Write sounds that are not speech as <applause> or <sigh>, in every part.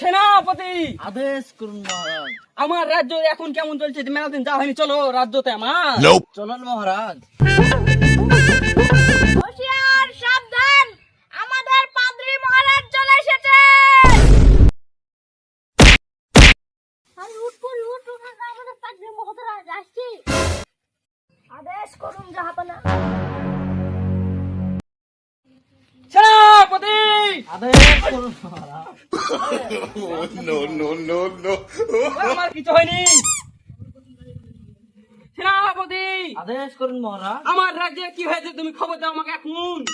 সেনাপতি! আদেশ করুন মহারাজ। আমার রাজ্য এখন কেমন চলছে? মেলা দিন যাওয়া হয়নি চলো রাজ্যতে আমার। চলুন মহারাজ। হুঁশিয়ার সাবধান! আমাদের পাদ্রী মহারাজ চলে এসেছে! আরে উঠ উঠ উঠ উঠ, আমাদের পাদ্রী মহারাজ আসছি। আদেশ করুন জাহাপনা। <laughs> আমার কিছু হয়নি। সেনাপতি! আদেশ করুন মহারাজ। আমার রাজ্যে কি হয়েছে তুমি খবর দাও আমাকে এখন।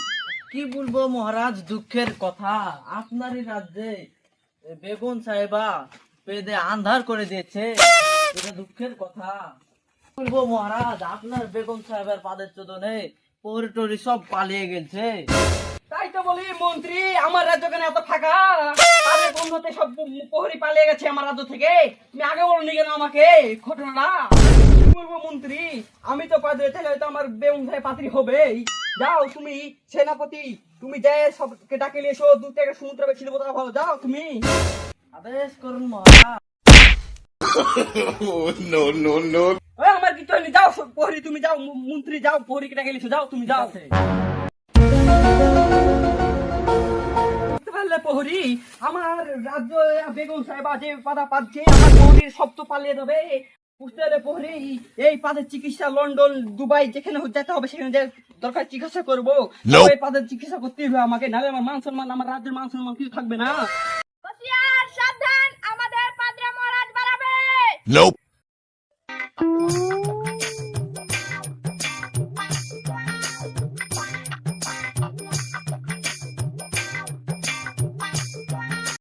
কি বলব মহারাজ দুঃখের কথা। আপনারই রাজ্যে বেগুন সাহেবা পেদে আন্ধার করে দিয়েছে। এটা দুঃখের কথা। বলব মহারাজ আপনার বেগম সাহেবের পাদের চোদনে পরি টরি সব পালিয়ে গেছে। বলি মন্ত্রী আমার রাজ্য কেন এত ফাঁকা? তাদের বন্ধুতে সব প্রহরী পালিয়ে গেছে আমার রাজ্য থেকে। তুমি আগে বলনি কেন আমাকে ঘটনাটা? কি বলব মন্ত্রী? আমি তো পাদ্রে তাহলে হয়তো আমার বেউন ভাই পাত্রী হবেই। যাও তুমি সেনাপতি তুমি যাই সবকে ডাকে নিয়ে এসো দু থেকে সমুদ্র বেশি দেবো তারা ভালো যাও তুমি। আদেশ করুন মহারাজ। <laughs> আমার কিছু হয়নি যাও প্রহরী তুমি যাও মন্ত্রী যাও প্রহরীকে ডাকে এসো যাও তুমি যাও। পারলে আমার রাজ্য বেগম সাহেব যে পাদা পাচ্ছে আমার প্রহরীর সব তো পালিয়ে যাবে। বুঝতে প্রহরী এই পাদের চিকিৎসা লন্ডন দুবাই যেখানে যেতে হবে সেখানে যে দরকার চিকিৎসা করব। এই পাদের চিকিৎসা করতেই হবে আমাকে নাহলে আমার মান সম্মান আমার রাজ্যের মান সম্মান কিছু থাকবে না। সাবধান আমাদের পাদ্রী মহারাজ বাড়াবে। Nope.